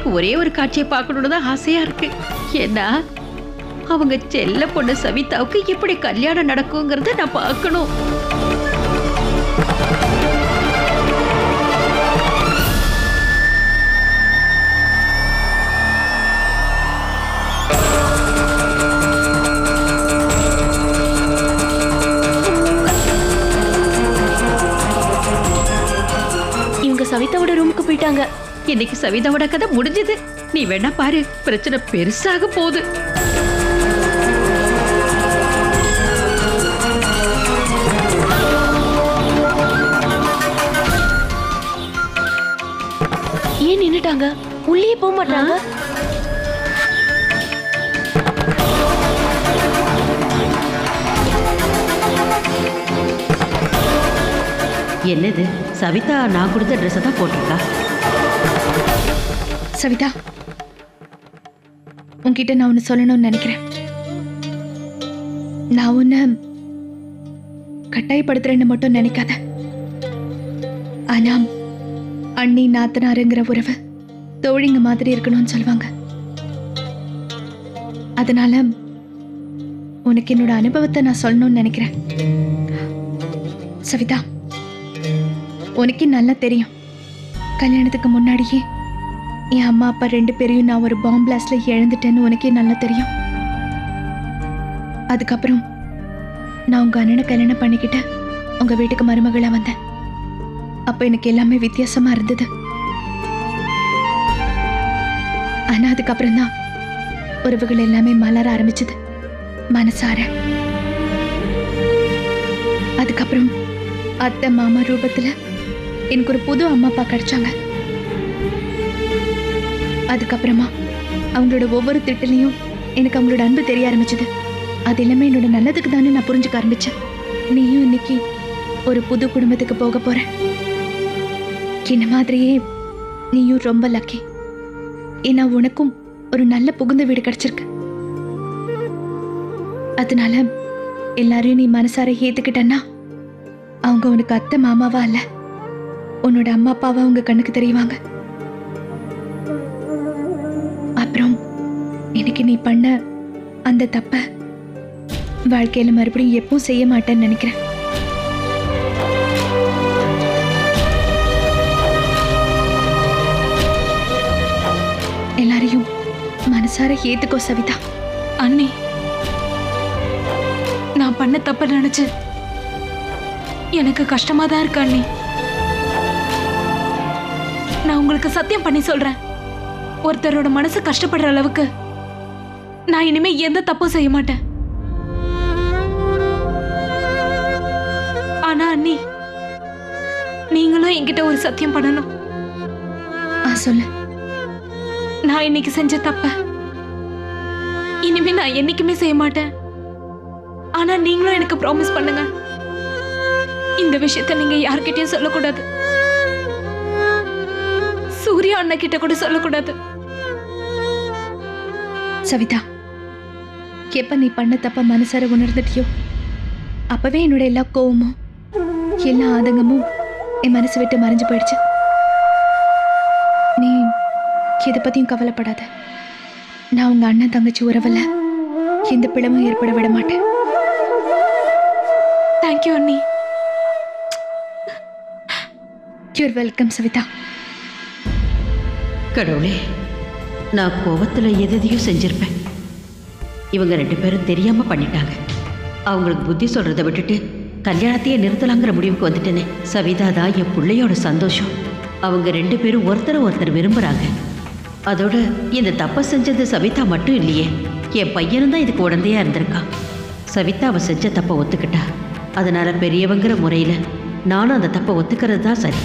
எனக்கு ஒரே ஒரு காட்சியை பார்க்கணும்னு தான் ஆசையா இருக்கு. ஏன்னா அவங்க செல்ல பொண்ணு சவிதாவுக்கு எப்படி கல்யாணம் நடக்குங்கிறத நான் பார்க்கணும். இவங்க சவிதாவோட ரூமுக்கு போயிட்டாங்க. இன்னைக்கு சவிதாவோட கதை முடிஞ்சது. நீ வேணா பாரு பிரச்சனை பெருசாக போகுது. ஏன் நின்னுட்டாங்க? உள்ளே போக மாட்டாங்க? என்னது? சவிதா நான் கொடுத்த ட்ரெஸ்ஸை தான் போட்டிருக்கா? சவிதா. உன்கிட்ட நான் ஒன்று சொல்லணும்னு நினைக்கிறேன். நான் உன்னை கட்டாயப்படுத்துறேன்னு மட்டும் நினைக்காத. ஆனா அண்ணி நாத்தனாருங்கிற உறவு தோழிங்க மாதிரி இருக்கணும்னு சொல்லுவாங்க அதனால உனக்கு என்னோட அனுபவத்தை நான் சொல்லணும்னு நினைக்கிறேன். சவிதா உனக்கு நல்லா தெரியும். கல்யாணத்துக்கு முன்னாடியே என் அம்மா அப்பா ரெண்டு பேரையும் நான் ஒரு பாம்பு பிளாஸ்ட்ல இழந்துட்டேன்னு உனக்கே நல்லா தெரியும். அதுக்கப்புறம் நான் உங்க அண்ணனை கல்யாணம் பண்ணிக்கிட்டு உங்க வீட்டுக்கு மருமகளா வந்தேன். அப்ப எனக்கு எல்லாமே வித்தியாசமா இருந்தது. ஆனா அதுக்கப்புறம் தான் உறவுகள் எல்லாமே மலர ஆரம்பிச்சது. மனசார. அதுக்கப்புறம் அத்தை மாமா ரூபத்துல எனக்கு ஒரு புது அம்மா அப்பா கிடைச்சாங்க. அதுக்கப்புறமா அவங்களோட ஒவ்வொரு திட்டிலையும் எனக்கு அவங்களோட அன்பு தெரிய ஆரம்பிச்சது. அது எல்லாமே என்னோட நல்லதுக்கு தானே நான் புரிஞ்சுக்க ஆரம்பிச்சேன். நீயும் இன்னைக்கு ஒரு புது குடும்பத்துக்கு போக போற. என்ன மாதிரியே நீயும் ரொம்ப லக்கி ஏன்னா உனக்கும் ஒரு நல்ல புகுந்த வீடு கிடைச்சிருக்கு. அதனால எல்லாரையும் நீ மனசார ஏத்துக்கிட்டன்னா அவங்க உனக்கு அத்தை மாமாவா இல்ல உன்னோட அம்மா அப்பாவா உங்க கண்ணுக்கு தெரியவாங்க. அன்னைக்கு நீ பண்ண அந்த தப்ப வாழ்க்கையில மறுபடியும் எப்பவும் செய்ய மாட்டேன்னு நினைக்கிறேன். எல்லாரையும் மனசார ஏத்துக்கோ சவிதா. அண்ணி நான் பண்ண தப்ப நினைச்சு எனக்கு கஷ்டமா தான் இருக்கு அண்ணி. நான் உங்களுக்கு சத்தியம் பண்ணி சொல்றேன். ஒருத்தரோட மனசு கஷ்டப்படுற அளவுக்கு நான் இனிமே எந்த தப்பும் செய்ய மாட்டேன். ஆனா அண்ணி நீங்களும் என்கிட்ட ஒரு சத்தியம் பண்ணணும். ஆ சொல்லு. நான் இன்னைக்கு செஞ்ச தப்ப இனிமே நான் என்னைக்குமே செய்ய மாட்டேன். ஆனா நீங்களும் எனக்கு ப்ராமிஸ் பண்ணுங்க. இந்த விஷயத்த நீங்க யார்கிட்டயும் சொல்லக்கூடாது. சூர்யா அண்ணா கிட்ட கூட சொல்லக்கூடாது. சவிதா எப்ப நீ பண்ண தப்ப மனசார உணர்ந்துட்டியோ? அப்பவே என்னோட எல்லா கோவமும் எல்லா ஆதங்கமும் என் மனசு விட்டு மறைஞ்சு போயிடுச்சு. நீ எதை பத்தியும் கவலைப்படாத. நான் உங்க அண்ணன் தங்கச்சி உறவுல எந்த பிளவும் ஏற்பட விட மாட்டேன். தேங்க்யூ அண்ணி. யூர் வெல்கம் சவிதா கடவுளே நான் கோவத்துல எதையும் செஞ்சிருப்பேன். இவங்க ரெண்டு பேரும் தெரியாம பண்ணிட்டாங்க. அவங்களுக்கு புத்தி சொல்றதை விட்டுட்டு கல்யாணத்தையே நிறுத்தலாங்கிற முடிவுக்கு வந்துட்டேனே. சவிதா தான் என் பிள்ளையோட சந்தோஷம். அவங்க ரெண்டு பேரும் ஒருத்தரை ஒருத்தர் விரும்புகிறாங்க அதோட இந்த தப்பை செஞ்சது சவிதா மட்டும் இல்லையே என் பையனும் தான் இதுக்கு உடந்தையாக இருந்திருக்கான். சவிதா அவள் செஞ்ச தப்பை ஒத்துக்கிட்டா. அதனால பெரியவங்கிற முறையில் நானும் அந்த தப்பை ஒத்துக்கிறது தான் சரி.